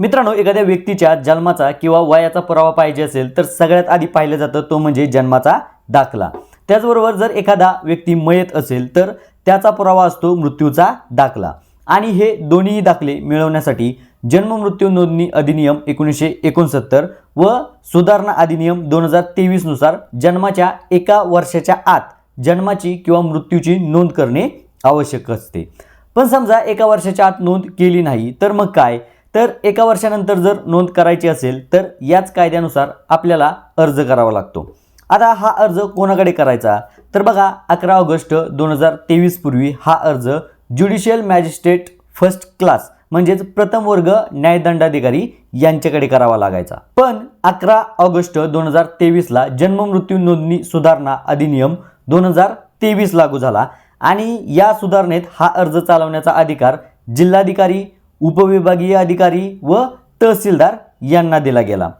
मित्रांनो एखाद्या व्यक्तीच्या जन्माचा किंवा वयाचा पुरावा पाहिजे असेल तर सगळ्यात आधी पाहिलं जातं तो म्हणजे जन्माचा दाखला. त्याचबरोबर जर एखादा व्यक्ती मयत असेल तर त्याचा पुरावा असतो मृत्यूचा दाखला. आणि हे दोन्ही दाखले मिळवण्यासाठी जन्म मृत्यू नोंदणी अधिनियम एकोणीसशे एकोणसत्तर व सुधारणा अधिनियम दोन हजार तेवीसनुसार जन्माच्या एका वर्षाच्या आत जन्माची किंवा मृत्यूची नोंद करणे आवश्यक असते. पण समजा एका वर्षाच्या आत नोंद केली नाही तर मग काय? तर एका वर्षानंतर जर नोंद करायची असेल तर याच कायद्यानुसार आपल्याला अर्ज करावा लागतो. आता हा अर्ज कोणाकडे करायचा? तर बघा अकरा ऑगस्ट दोन हजार तेवीस पूर्वी हा अर्ज ज्युडिशियल मॅजिस्ट्रेट फर्स्ट क्लास म्हणजेच प्रथम वर्ग न्यायदंडाधिकारी यांच्याकडे करावा लागायचा. पण अकरा ऑगस्ट दोन हजार तेवीसला जन्ममृत्यू नोंदणी सुधारणा अधिनियम दोन हजार तेवीस लागू झाला आणि या सुधारणेत हा अर्ज चालवण्याचा अधिकार जिल्हाधिकारी उपविभागीय अधिकारी व तहसीलदार यांना दिला गेला.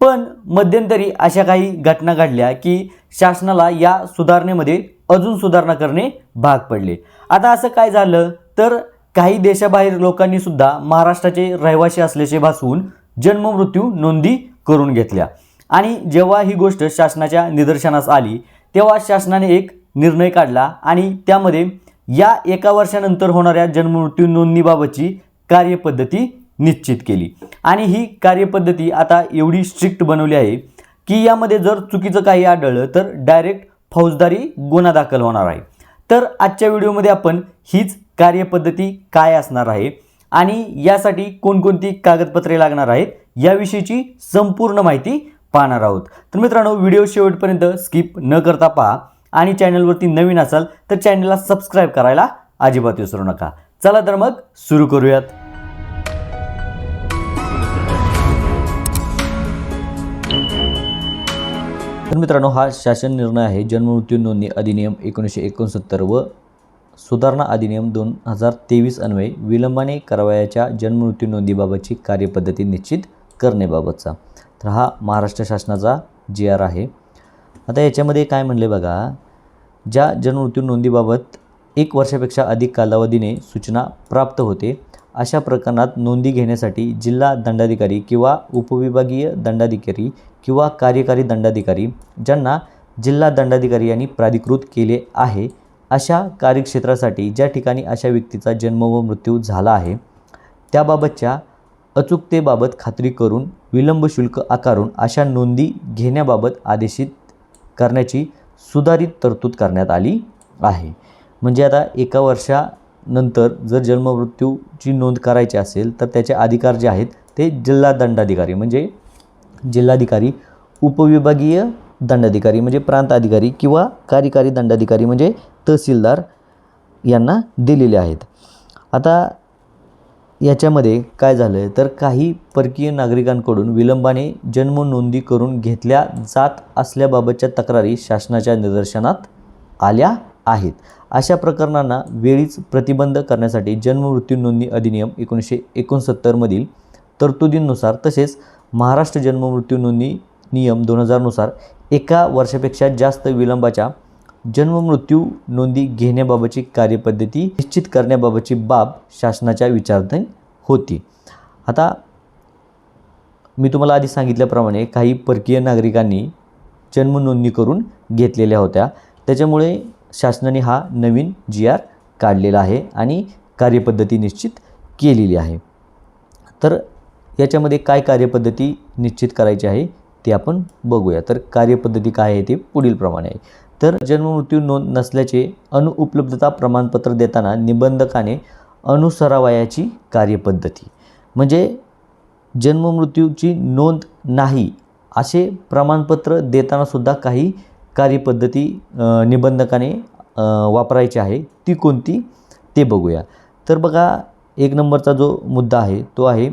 पण मध्यंतरी अशा काही घटना घडल्या की शासनाला या सुधारणेमध्ये अजून सुधारणा करणे भाग पडले. आता असं काय झालं? तर काही देशाबाहेर लोकांनी सुद्धा महाराष्ट्राचे रहिवासी असल्याचे भासवून जन्म मृत्यू नोंदी करून घेतल्या. आणि जेव्हा ही गोष्ट शासनाच्या निदर्शनास आली तेव्हा शासनाने एक निर्णय काढला आणि त्यामध्ये या एका वर्षानंतर होणाऱ्या जन्ममृत्यू नोंदणीबाबतची कार्यपद्धती निश्चित केली. आणि ही कार्यपद्धती आता एवढी स्ट्रिक्ट बनवली आहे की यामध्ये जर चुकीचं काही आढळलं तर डायरेक्ट फौजदारी गुन्हा दाखल होणार आहे. तर आजच्या व्हिडिओमध्ये आपण हीच कार्यपद्धती काय असणार आहे आणि यासाठी कोणकोणती कागदपत्रे लागणार आहेत याविषयीची संपूर्ण माहिती पाहणार आहोत. तर मित्रांनो व्हिडिओ शेवटपर्यंत स्किप न करता पहा आणि चॅनलवरती नवीन असाल तर चॅनलला सबस्क्राईब करायला अजिबात विसरू नका. चला तर मग सुरू करूयात. तर मित्रांनो हा शासन निर्णय आहे. जन्ममृत्यू नोंदणी अधिनियम एकोणीसशे एकोणसत्तर व सुधारणा अधिनियम दोन हजार तेवीस अन्वये विलंबाने करावयाच्या जन्ममृत्यू नोंदीबाबतची कार्यपद्धती निश्चित करण्याबाबतचा. तर हा महाराष्ट्र शासनाचा जी आर आहे. आता याच्यामध्ये काय म्हणले बघा ज्या जन्ममृत्यू नोंदीबाबत एक वर्षापेक्षा अधिक कालावधीने सूचना प्राप्त होते. अशा प्रकरणात नोंदी घेण्यासाठी जिल्हा दंडाधिकारी किंवा उपविभागीय दंडाधिकारी किंवा कार्यकारी दंडाधिकारी ज्यांना जिल्हा दंडाधिकारी यांनी प्राधिकृत केले आहे अशा कार्यक्षेत्रासाठी ज्या ठिकाणी अशा व्यक्तीचा जन्म व मृत्यू झाला आहे त्याबाबतच्या अचूकतेबाबत खात्री करून विलंब शुल्क आकारून अशा नोंदी घेण्याबाबत आदेशित करण्याची सुधारित तरतूद करण्यात आली आहे. म्हणजे आता एका वर्षानंतर जर जन्ममृत्यूची नोंद करायची असेल तर त्याचे अधिकार जे आहेत ते जिल्हा दंडाधिकारी म्हणजे जिल्हाधिकारी उपविभागीय दंडाधिकारी म्हणजे प्रांत अधिकारी किंवा कार्यकारी दंडाधिकारी म्हणजे तहसीलदार यांना दिलेले आहेत. आता याच्यामध्ये काय झालं आहे तर काही परकीय नागरिकांकडून विलंबाने जन्म नोंदी करून घेतल्या जात असल्याबाबतच्या तक्रारी शासनाच्या निदर्शनात आल्या आहेत. अशा प्रकरणांना वेळीच प्रतिबंध करण्यासाठी जन्ममृत्यू नोंदणी अधिनियम एकोणीसशे एकोणसत्तरमधील तरतुदींनुसार तसेच महाराष्ट्र जन्ममृत्यू नोंदणी नियम दोन हजारनुसार एका वर्षापेक्षा जास्त विलंबाच्या जन्ममृत्यू नोंदी घेण्याबाबतची कार्यपद्धती निश्चित करण्याबाबतची बाब शासनाच्या विचारधन होती. आता मी तुम्हाला आधी सांगितल्याप्रमाणे काही परकीय नागरिकांनी जन्म नोंदणी करून घेतलेल्या होत्या. त्याच्यामुळे शासनाने हा नवीन जी आर काढलेला आहे आणि कार्यपद्धती निश्चित केलेली आहे. तर याच्यामध्ये काय कार्यपद्धती निश्चित करायची आहे ते आपण बघूया. तर कार्यपद्धती काय आहे ते पुढीलप्रमाणे आहे. तर जन्ममृत्यू नोंद नसल्याचे अनुपलब्धता प्रमाणपत्र देताना निबंधकाने अनुसरावयाची कार्यपद्धती. म्हणजे जन्ममृत्यूची नोंद नाही असे प्रमाणपत्र देतानासुद्धा काही कार्यपद्धती निबंधकाने वापरायची आहे ती कोणती? ते बघूया. तर बघा एक नंबरचा जो मुद्दा आहे तो आहे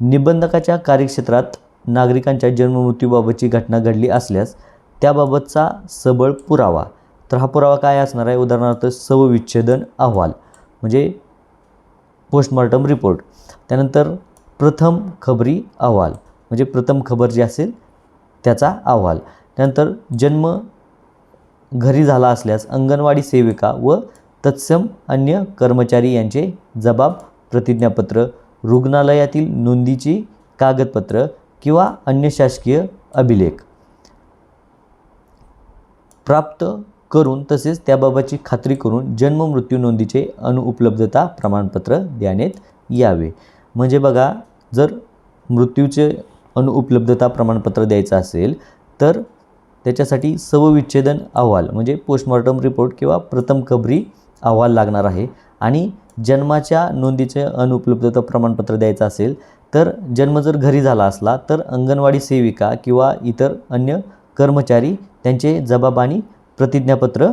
निबंधकाच्या कार्यक्षेत्रात नागरिकांच्या जन्ममृत्यूबाबतची घटना घडली असल्यास त्याबाबतचा सबळ पुरावा. तर हा पुरावा काय असणार आहे? उदाहरणार्थ सवविच्छेदन अहवाल म्हणजे पोस्टमॉर्टम रिपोर्ट. त्यानंतर प्रथम खबरी अहवाल म्हणजे प्रथम खबर जी असेल त्याचा अहवाल. त्यानंतर जन्म घरी झाला असल्यास अंगणवाडी सेविका व तत्सम अन्य कर्मचारी यांचे जबाब प्रतिज्ञापत्र रुग्णालयातील नोंदीची कागदपत्र किंवा अन्य शासकीय अभिलेख प्राप्त करून तसेच त्याबाबतची खात्री करून जन्म मृत्यू नोंदीचे अनुपलब्धता प्रमाणपत्र देण्यात यावे. म्हणजे बघा जर मृत्यूचे अनुपलब्धता प्रमाणपत्र द्यायचं असेल तर त्याच्यासाठी शवविच्छेदन अहवाल म्हणजे पोस्टमॉर्टम रिपोर्ट किंवा प्रथम खबरी अहवाल लागणार आहे. आणि जन्माच्या नोंदीचे अनुपलब्धता प्रमाणपत्र द्यायचं असेल तर जन्म जर घरी झाला असला तर अंगणवाडी सेविका किंवा इतर अन्य कर्मचारी त्यांचे जबाब आणि प्रतिज्ञापत्र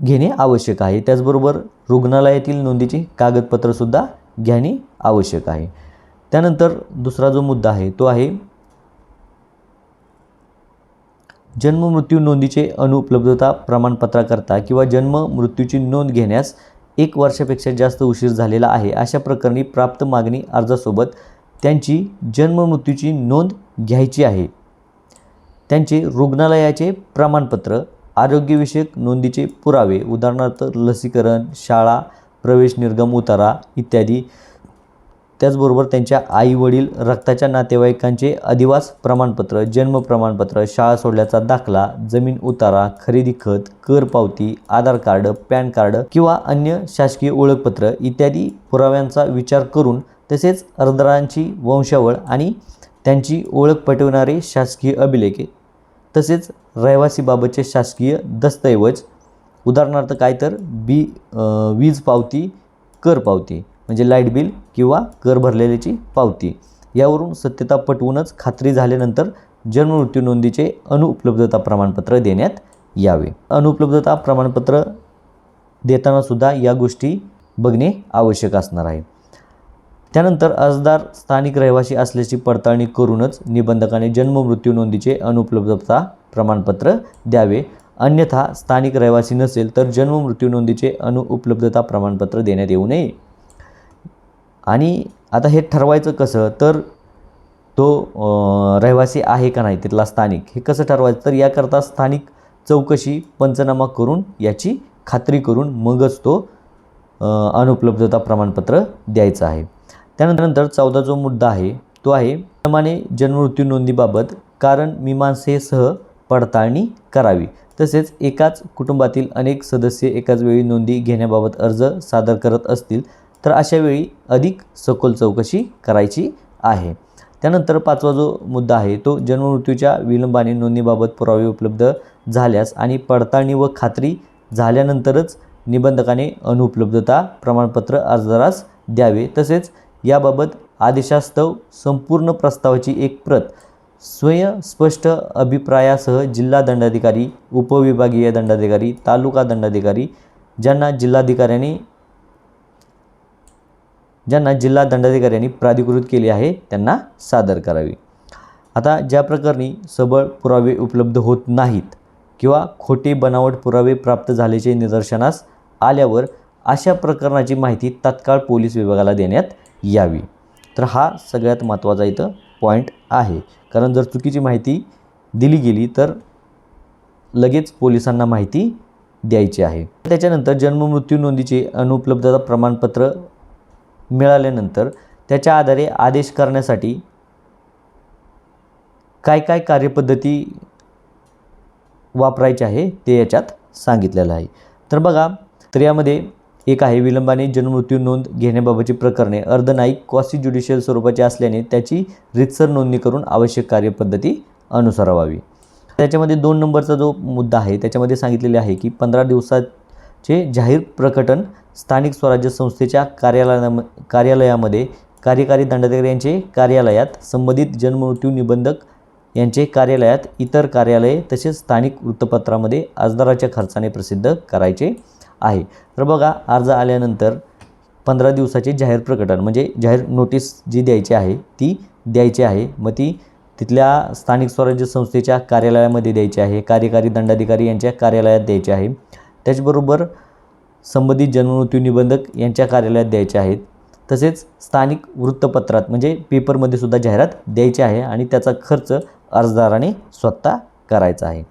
घेणे आवश्यक आहे. त्याचबरोबर रुग्णालयातील नोंदीची कागदपत्रसुद्धा घेणे आवश्यक आहे. त्यानंतर दुसरा जो मुद्दा आहे तो आहे जन्म मृत्यू नोंदीचे अनुपलब्धता प्रमाणपत्राकरता किंवा जन्म मृत्यूची नोंद घेण्यास एक वर्षापेक्षा जास्त उशीर झालेला आहे. अशा प्रकरणी प्राप्त मागणी अर्जासोबत त्यांची जन्म मृत्यूची नोंद घ्यायची आहे. त्यांचे रुग्णालयाचे प्रमाणपत्र आरोग्यविषयक नोंदीचे पुरावे उदाहरणार्थ लसीकरण शाळा प्रवेश निर्गम उतारा इत्यादी त्याचबरोबर त्यांच्या आई वडील रक्ताच्या नातेवाईकांचे अधिवास प्रमाणपत्र जन्म प्रमाणपत्र शाळा सोडल्याचा दाखला जमीन उतारा खरेदी खत कर पावती आधार कार्ड पॅन कार्ड किंवा अन्य शासकीय ओळखपत्र इत्यादी पुराव्यांचा विचार करून तसेच अर्जदारांची वंशावळ आणि त्यांची ओळख पटवणारे शासकीय अभिलेखे. तसेच रहिवासीबाबतचे शासकीय दस्तऐवज उदाहरणार्थ काय तर बी वीज पावती कर पावती. म्हणजे लाइट बिल किंवा कर भरलेल्याची पावती. यावरून सत्यता पटवूनच खात्री झाल्यानंतर जन्ममृत्यू नोंदीचे अनुपलब्धता प्रमाणपत्र देण्यात यावे. अनुपलब्धता प्रमाणपत्र देतानासुद्धा या गोष्टी बघणे आवश्यक असणार आहे. त्यानंतर अर्जदार स्थानिक रहिवासी असल्याची पडताळणी करूनच निबंधकाने जन्ममृत्यू नोंदीचे अनुपलब्धता प्रमाणपत्र द्यावे. अन्यथा स्थानिक रहिवासी नसेल तर जन्म मृत्यू नोंदीचे अनुपलब्धता प्रमाणपत्र देण्यात येऊ नये. आणि आता हे ठरवायचं कसं? तर तो रहिवासी आहे का नाही तिथला स्थानिक हे कसं ठरवायचं? तर याकरता स्थानिक चौकशी पंचनामा करून याची खात्री करून मगच तो अनुपलब्धता प्रमाणपत्र द्यायचं आहे. त्यानंतर चौदा जो मुद्दा आहे तो आहे प्रमाणे जन्ममृत्यू नोंदीबाबत कारण मीमांसेसह पडताळणी करावी. तसेच एकाच कुटुंबातील अनेक सदस्य एकाच वेळी नोंदी घेण्याबाबत अर्ज सादर करत असतील तर अशा वेळी अधिक सखोल चौकशी करायची आहे. त्यानंतर पाचवा जो मुद्दा आहे तो जन्ममृत्यूच्या विलंबाने नोंदणीबाबत पुरावे उपलब्ध झाल्यास आणि पडताळणी व खात्री झाल्यानंतरच निबंधकाने अनुपलब्धता प्रमाणपत्र अर्जदारास द्यावे. तसेच याबाबत आदेशास्तव संपूर्ण प्रस्तावाची एक प्रत स्वयंस्पष्ट अभिप्रायासह जिल्हा दंडाधिकारी उपविभागीय दंडाधिकारी तालुका दंडाधिकारी ज्यांना जिल्हाधिकाऱ्यांनी ज्यांना जिल्हा दंडाधिकाऱ्यांनी प्राधिकृत केली आहे त्यांना सादर करावी. आता ज्या प्रकरणी सबळ पुरावे उपलब्ध होत नाहीत किंवा खोटे बनावट पुरावे प्राप्त झाल्याचे निदर्शनास आल्यावर अशा प्रकरणाची माहिती तात्काळ पोलीस विभागाला देण्यात यावी. तर हा सगळ्यात महत्त्वाचा इथं पॉईंट आहे. कारण जर चुकीची माहिती दिली गेली तर लगेच पोलिसांना माहिती द्यायची आहे. त्याच्यानंतर जन्ममृत्यू नोंदीचे अनुपलब्धता प्रमाणपत्र मिळाल्यानंतर त्याच्या आधारे आदेश करण्यासाठी काय काय कार्यपद्धती वापरायची आहे ते याच्यात सांगितलेलं आहे. तर बघा तर यामध्ये एक आहे विलंबाने जन्ममृत्यू नोंद घेण्याबाबतची प्रकरणे. अर्धनाईक क्वासी ज्युडिशियल स्वरूपाची असल्याने त्याची रितसर नोंदणी करून आवश्यक कार्यपद्धती अनुसरावावी. त्याच्यामध्ये दोन नंबरचा जो मुद्दा आहे त्याच्यामध्ये सांगितलेले आहे की पंधरा दिवसात चे जाहीर प्रकटन स्थानिक स्वराज्य संस्थेच्या कार्यालया कार्यालयामध्ये कार्यकारी दंडाधिकारी यांचे कार्यालयात संबंधित जन्ममृत्यू निबंधक यांचे कार्यालयात इतर कार्यालये तसेच स्थानिक वृत्तपत्रामध्ये अर्जदाराच्या खर्चाने प्रसिद्ध करायचे आहे. तर बघा अर्ज आल्यानंतर पंधरा दिवसाचे जाहीर प्रकटन म्हणजे जाहीर नोटीस जी द्यायची आहे ती द्यायची आहे. मग ती तिथल्या स्थानिक स्वराज्य संस्थेच्या कार्यालयामध्ये द्यायची आहे कार्यकारी दंडाधिकारी यांच्या कार्यालयात द्यायची आहे. त्याचबरोबर संबंधित जन्ममृत्यू निबंधक यांच्या कार्यालयात द्यायचे आहेत. तसेच स्थानिक वृत्तपत्रात म्हणजे पेपरमध्ये सुद्धा जाहिरात द्यायची आहे आणि त्याचा खर्च अर्जदाराने स्वतः करायचा आहे.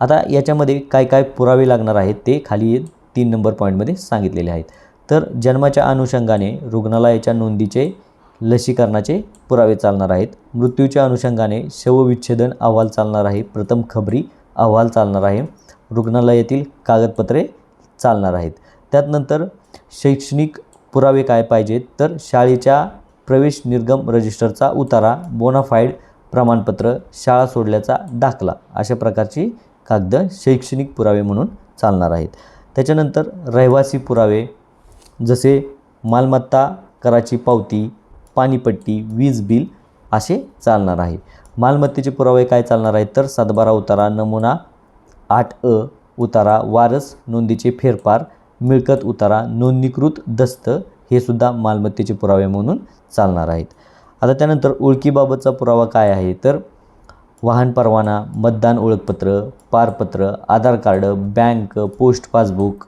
आता याच्यामध्ये काय काय पुरावे लागणार आहेत ते खाली तीन नंबर पॉईंटमध्ये सांगितलेले आहेत. तर जन्माच्या अनुषंगाने रुग्णालयाच्या नोंदीचे लसीकरणाचे पुरावे चालणार आहेत. मृत्यूच्या अनुषंगाने शवविच्छेदन अहवाल चालणार आहे. प्रथम खबरी अहवाल चालणार आहे. रुग्णालयातील कागदपत्रे चालणार आहेत. त्यानंतर शैक्षणिक पुरावे काय पाहिजेत? तर शाळेच्या प्रवेश निर्गम रजिस्टरचा उतारा बोनाफाईड प्रमाणपत्र शाळा सोडल्याचा दाखला अशा प्रकारची कागद शैक्षणिक पुरावे म्हणून चालणार आहेत. त्याच्यानंतर रहिवासी पुरावे जसे मालमत्ता कराची पावती पाणीपट्टी वीज बिल असे चालणार आहे. मालमत्तेचे पुरावे काय चालणार आहेत? तर सातबारा उतारा नमुना आठ अ उतारा वारस नोंदीचे फेरफार मिळकत उतारा नोंदणीकृत दस्त हे सुद्धा मालमत्तेचे पुरावे म्हणून चालणार आहेत. आता त्यानंतर ओळखीबाबतचा पुरावा काय आहे? तर वाहन परवाना मतदान ओळखपत्र पारपत्र Aadhaar card bank post passbook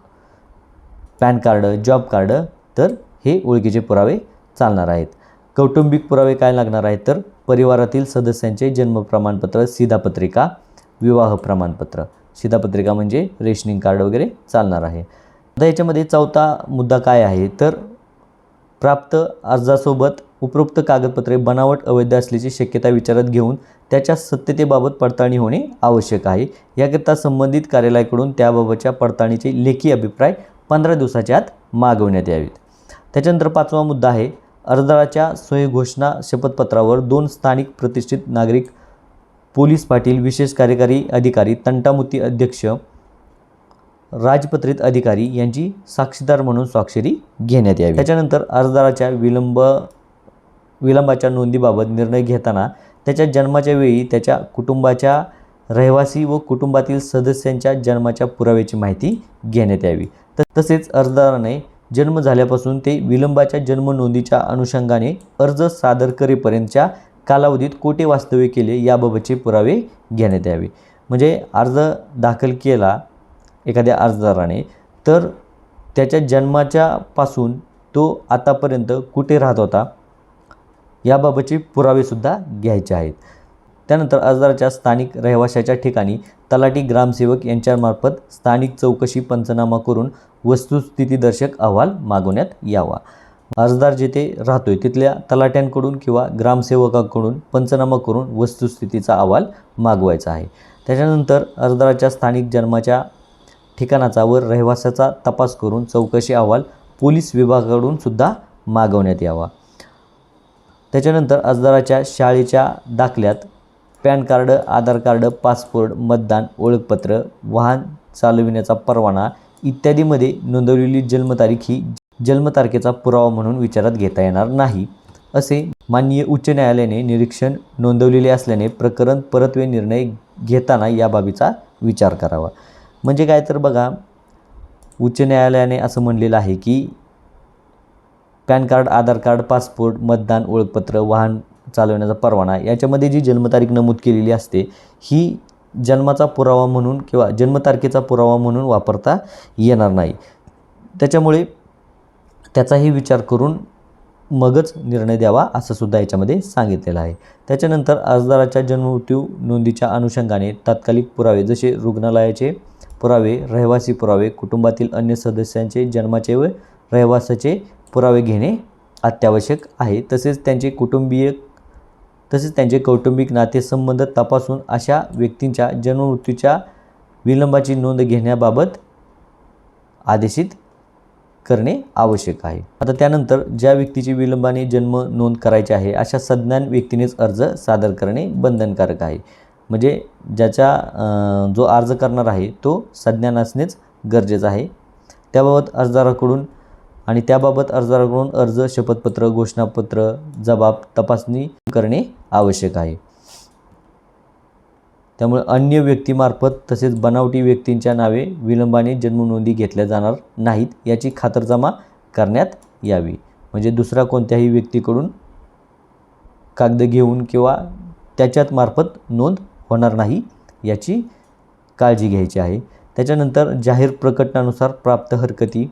PAN card job card तर हे ओळखीचे पुरावे चालणार आहेत. कौटुंबिक पुरावे काय लागणार आहेत? तर परिवारातील सदस्यांचे जन्म प्रमाणपत्र सीधापत्रिका विवाह प्रमाणपत्र. शिधापत्रिका म्हणजे रेशनिंग कार्ड वगैरे चालणार आहे. आता याच्यामध्ये चौथा मुद्दा काय आहे? तर प्राप्त अर्जासोबत उपरोक्त कागदपत्रे बनावट अवैध असल्याची शक्यता विचारात घेऊन त्याच्या सत्यतेबाबत पडताळणी होणे आवश्यक आहे. याकरिता संबंधित कार्यालयाकडून त्याबाबतच्या पडताळणीचे लेखी अभिप्राय पंधरा दिवसाच्या आत मागवण्यात यावेत. त्याच्यानंतर पाचवा मुद्दा आहे अर्जदाराच्या स्वयंघोषणा शपथपत्रावर दोन स्थानिक प्रतिष्ठित नागरिक पोलीस पाटील विशेष कार्यकारी अधिकारी तंटामुती अध्यक्ष राजपत्रित अधिकारी यांची साक्षीदार म्हणून स्वाक्षरी घेण्यात यावी. त्याच्यानंतर अर्जदाराच्या विलंब विलंबाच्या नोंदीबाबत निर्णय घेताना त्याच्या जन्माच्या वेळी त्याच्या कुटुंबाच्या रहिवासी व कुटुंबातील सदस्यांच्या जन्माच्या पुराव्याची माहिती घेण्यात यावी. त तसेच अर्जदाराने जन्म झाल्यापासून ते विलंबाच्या जन्म नोंदीच्या अनुषंगाने अर्ज सादर करेपर्यंतच्या कालावधीत कोठे वास्तव्य केले याबाबतचे पुरावे घेण्यात यावे. म्हणजे अर्ज दाखल केला एखाद्या अर्जदाराने तर त्याच्या जन्माच्या पासून तो आतापर्यंत कुठे राहत होता याबाबतचे पुरावेसुद्धा घ्यायचे आहेत. त्यानंतर अर्जदाराच्या स्थानिक रहिवाशाच्या ठिकाणी तलाठी ग्रामसेवक यांच्यामार्फत स्थानिक चौकशी पंचनामा करून वस्तुस्थितीदर्शक अहवाल मागवण्यात यावा. अर्जदार जिथे राहतोय तिथल्या तलाट्यांकडून किंवा ग्रामसेवकाकडून पंचनामा करून वस्तुस्थितीचा अहवाल मागवायचा आहे. त्याच्यानंतर अर्जदाराच्या स्थानिक जन्माच्या ठिकाणाचा व रहिवासाचा तपास करून चौकशी अहवाल पोलीस विभागाकडून सुद्धा मागवण्यात यावा. त्याच्यानंतर अर्जदाराच्या शाळेच्या दाखल्यात PAN card Aadhaar card passport मतदान ओळखपत्र वाहन चालविण्याचा परवाना इत्यादीमध्ये नोंदवलेली जन्मतारीख ही जन्मतारखेचा पुरावा म्हणून विचारात घेता येणार नाही असे माननीय उच्च न्यायालयाने निरीक्षण नोंदवलेले असल्याने प्रकरण परतवे निर्णय घेताना या बाबीचा विचार करावा. म्हणजे काय तर बघा उच्च न्यायालयाने असं म्हणलेलं आहे की PAN card Aadhaar card passport मतदान ओळखपत्र वाहन चालवण्याचा परवाना याच्यामध्ये जी जन्मतारीख नमूद केलेली असते ही जन्माचा पुरावा म्हणून किंवा जन्मतारखेचा पुरावा म्हणून वापरता येणार नाही. त्याच्यामुळे त्याचाही विचार करून मगच निर्णय द्यावा असं सुद्धा याच्यामध्ये सांगितलेलं आहे. त्याच्यानंतर अर्जदाराच्या जन्ममृत्यू नोंदीच्या अनुषंगाने तात्कालिक पुरावे जसे रुग्णालयाचे पुरावे रहिवासी पुरावे कुटुंबातील अन्य सदस्यांचे जन्माचे व रहिवासाचे पुरावे घेणे अत्यावश्यक आहे. तसेच त्यांचे कुटुंबीय तसेच त्यांचे कौटुंबिक नातेसंबंध तपासून अशा व्यक्तींच्या जन्ममृत्यूच्या विलंबाची नोंद घेण्याबाबत आदेशित करणे आवश्यक आहे. आता त्यानंतर ज्या व्यक्तीची विलंबाने जन्म नोंद करायची आहे अशा सज्ञान व्यक्तीनेच अर्ज सादर करणे बंधनकारक आहे. म्हणजे ज्याच्या जो अर्ज करणार आहे तो सज्ञान असणेच गरजेचं आहे. त्याबाबत अर्जदाराकडून आणि त्याबाबत अर्जदाराकडून अर्ज शपथपत्र घोषणापत्र जबाब तपासणी करणे आवश्यक आहे. त्यामुळे अन्य व्यक्तीमार्फत तसेच बनावटी व्यक्तींच्या नावे विलंबाने जन्मनोंदी घेतल्या जाणार नाहीत याची खातरजमा करण्यात यावी. म्हणजे दुसरा कोणत्याही व्यक्तीकडून कागद घेऊन किंवा त्याच्यात मार्फत नोंद होणार नाही याची काळजी घ्यायची आहे. त्याच्यानंतर जाहीर प्रकटनानुसार प्राप्त हरकती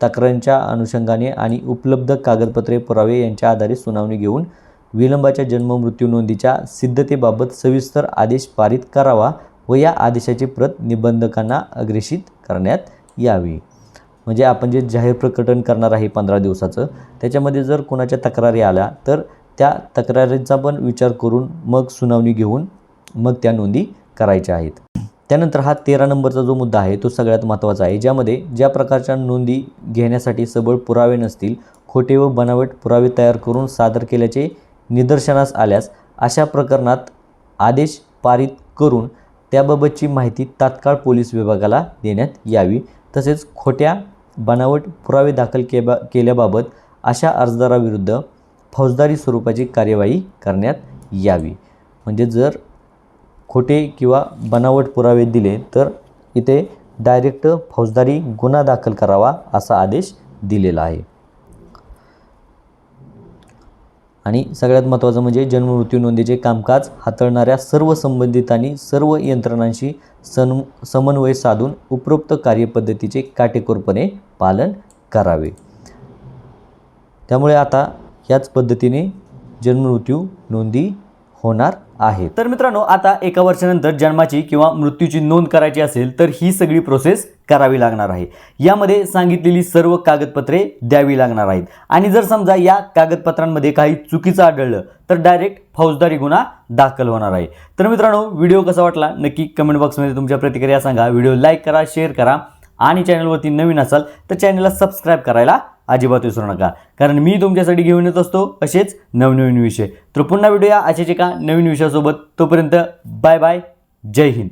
तक्रारींच्या अनुषंगाने आणि उपलब्ध कागदपत्रे पुरावे यांच्या आधारे सुनावणी घेऊन विलंबाच्या जन्म मृत्यू नोंदीच्या सिद्धतेबाबत सविस्तर आदेश पारित करावा व या आदेशाची प्रत निबंधकांना अग्रेषित करण्यात यावी. म्हणजे आपण जे जाहीर प्रकटन करणार आहे पंधरा दिवसाचं त्याच्यामध्ये जर कोणाच्या तक्रारी आल्या तर त्या तक्रारींचा पण विचार करून मग सुनावणी घेऊन मग त्या नोंदी करायच्या आहेत. त्यानंतर हा तेरा नंबरचा जो मुद्दा आहे तो सगळ्यात महत्त्वाचा आहे ज्यामध्ये ज्या प्रकारच्या नोंदी घेण्यासाठी सबळ पुरावे नसतील खोटे व बनावट पुरावे तयार करून सादर केल्याचे निदर्शनास आल्यास अशा प्रकरणात आदेश पारित करून त्याबाबतची माहिती तात्काळ पोलीस विभागाला देण्यात यावी. तसेच खोट्या बनावट पुरावे दाखल केबा केल्याबाबत अशा अर्जदाराविरुद्ध फौजदारी स्वरूपाची कार्यवाही करण्यात यावी. म्हणजे जर खोटे किंवा बनावट पुरावे दिले तर इथे डायरेक्ट फौजदारी गुन्हा दाखल करावा असा आदेश दिलेला आहे. आणि सगळ्यात महत्त्वाचं म्हणजे जन्ममृत्यू नोंदीचे कामकाज हाताळणाऱ्या सर्व संबंधितांनी सर्व यंत्रणांशी सन समन्वय साधून उपरोक्त कार्यपद्धतीचे काटेकोरपणे पालन करावे. त्यामुळे आता याच पद्धतीने जन्ममृत्यू नोंदी होणार आहे. तर मित्रांनो आता एका वर्षानंतर जन्माची किंवा मृत्यूची नोंद करायची असेल तर ही सगळी प्रोसेस करावी लागणार आहे. यामध्ये सांगितलेली सर्व कागदपत्रे द्यावी लागणार आहेत. आणि जर समजा या कागदपत्रांमध्ये काही चुकीचं आढळलं तर डायरेक्ट फौजदारी गुन्हा दाखल होणार आहे. तर मित्रांनो व्हिडिओ कसा वाटला नक्की कमेंट बॉक्समध्ये तुमच्या प्रतिक्रिया सांगा. व्हिडिओ लाईक करा शेअर करा. आणि चॅनलवरती नवीन असाल तर चॅनलला सबस्क्राईब करायला अजिबात विसरू नका. कारण मी तुमच्यासाठी घेऊन येत असतो असेच नवनवीन विषय. तर पुन्हा भेटूया अशाच एका नवीन विषयासोबत. तोपर्यंत बाय बाय. जय हिंद.